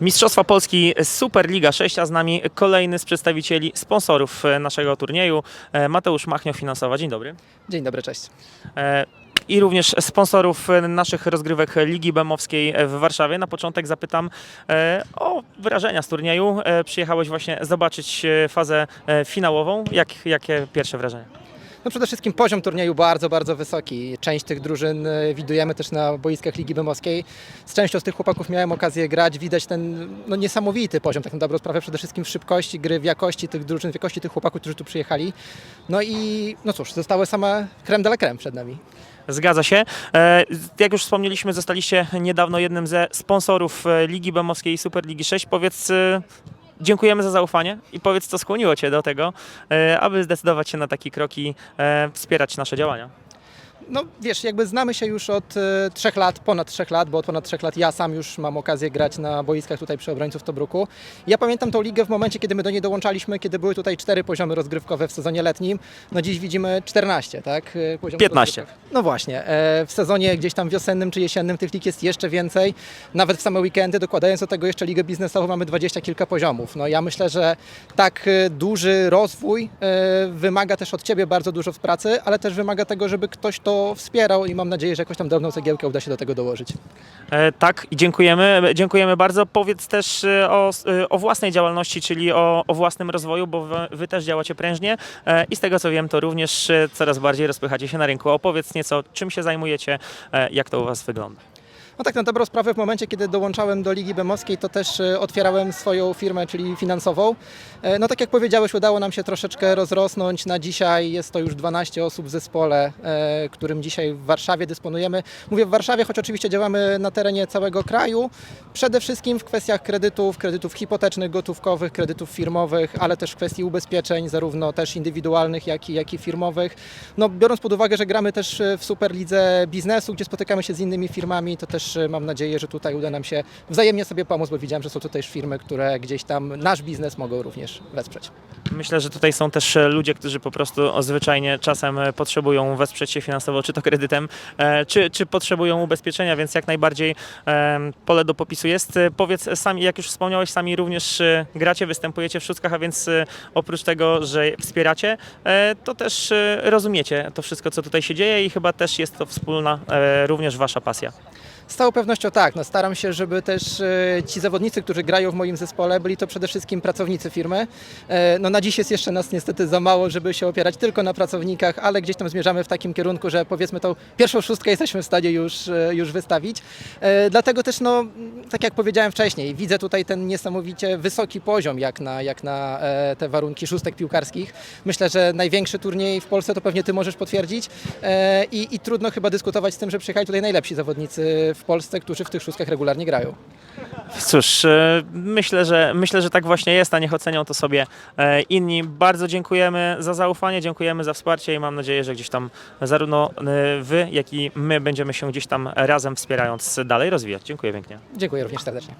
Mistrzostwa Polski Superliga 6, a z nami kolejny z przedstawicieli sponsorów e, naszego turnieju, e, Mateusz Machnio, finansowa. Dzień dobry. Dzień dobry, cześć. E, I również sponsorów naszych rozgrywek Ligi Bemowskiej w Warszawie. Na początek zapytam o wrażenia z turnieju. Przyjechałeś właśnie zobaczyć fazę finałową. Jak, jakie pierwsze wrażenia? No przede wszystkim poziom turnieju bardzo, bardzo wysoki. Część tych drużyn e, widujemy też na boiskach Ligi Bemowskiej. Z częścią z tych chłopaków miałem okazję grać. Widać ten no, niesamowity poziom, tak na dobrą sprawę, przede wszystkim w szybkości gry, w jakości tych drużyn, w jakości tych chłopaków, którzy tu przyjechali. No i no cóż, zostały same creme de la creme przed nami. Zgadza się. E, Jak już wspomnieliśmy, zostaliście niedawno jednym ze sponsorów e, Ligi Bemowskiej Superligi 6. Powiedz, dziękujemy za zaufanie i powiedz, co skłoniło Cię do tego, e, aby zdecydować się na taki krok i e, wspierać nasze działania. No wiesz, jakby znamy się już od e, trzech lat, ponad trzech lat, bo od ponad trzech lat ja sam już mam okazję grać na boiskach tutaj przy obrońców Tobruku. Ja pamiętam tą ligę w momencie, kiedy my do niej dołączaliśmy, kiedy były tutaj cztery poziomy rozgrywkowe w sezonie letnim. No dziś widzimy 14, tak? e, poziomów 15. rozgrywkowych. No właśnie, e, w sezonie gdzieś tam wiosennym czy jesiennym tych lig jest jeszcze więcej. Nawet w same weekendy, dokładając do tego jeszcze ligę biznesową, mamy dwadzieścia kilka poziomów. No ja myślę, że tak e, duży rozwój e, wymaga też od Ciebie bardzo dużo w pracy, ale też wymaga tego, żeby ktoś to wspierał i mam nadzieję, że jakąś tam drobną cegiełkę uda się do tego dołożyć. E, Tak, i dziękujemy. Dziękujemy bardzo. Powiedz też e, o, e, o własnej działalności, czyli o, o własnym rozwoju, bo wy, wy też działacie prężnie e, i z tego co wiem, to również e, coraz bardziej rozpychacie się na rynku. Opowiedz nieco, czym się zajmujecie, e, jak to u Was wygląda. No tak na dobrą sprawę w momencie, kiedy dołączałem do Ligi Bemowskiej, to też e, otwierałem swoją firmę, czyli finansową. E, No tak jak powiedziałeś, udało nam się troszeczkę rozrosnąć. Na dzisiaj jest to już 12 osób w zespole, e, którym dzisiaj w Warszawie dysponujemy. Mówię w Warszawie, choć oczywiście działamy na terenie całego kraju. Przede wszystkim w kwestiach kredytów, kredytów hipotecznych, gotówkowych, kredytów firmowych, ale też w kwestii ubezpieczeń, zarówno też indywidualnych, jak i, jak i firmowych. No, biorąc pod uwagę, że gramy też w Superlidze biznesu, gdzie spotykamy się z innymi firmami, to też e, mam nadzieję, że tutaj uda nam się wzajemnie sobie pomóc, bo widziałem, że są to też firmy, które gdzieś tam nasz biznes mogą również wesprzeć. Myślę, że tutaj są też e, ludzie, którzy po prostu zwyczajnie czasem e, potrzebują wesprzeć się finansowo, czy to kredytem, e, czy, czy potrzebują ubezpieczenia, więc jak najbardziej pole do popisu jest. Powiedz sami, jak już wspomniałeś, sami również gracie, występujecie w szóstkach, a więc oprócz tego, że wspieracie, to też rozumiecie to wszystko, co tutaj się dzieje i chyba też jest to wspólna również wasza pasja. Z całą pewnością tak. No, staram się, żeby też e, ci zawodnicy, którzy grają w moim zespole, byli to przede wszystkim pracownicy firmy. E, no, na dziś jest jeszcze nas niestety za mało, żeby się opierać tylko na pracownikach, ale gdzieś tam zmierzamy w takim kierunku, że powiedzmy tą pierwszą szóstkę jesteśmy w stanie już, e, już wystawić. Dlatego też, no, tak jak powiedziałem wcześniej, widzę tutaj ten niesamowicie wysoki poziom, jak na, jak na te warunki szóstek piłkarskich. Myślę, że największy turniej w Polsce to pewnie Ty możesz potwierdzić i, i trudno chyba dyskutować z tym, że przyjechali tutaj najlepsi zawodnicy w Polsce, którzy w tych szóstkach regularnie grają. Cóż, e, myślę, że myślę, że tak właśnie jest, a niech ocenią to sobie e, inni. Bardzo dziękujemy za zaufanie, dziękujemy za wsparcie i mam nadzieję, że gdzieś tam zarówno e, wy, jak i my będziemy się gdzieś tam razem wspierając dalej rozwijać. Dziękuję pięknie. Dziękuję również serdecznie.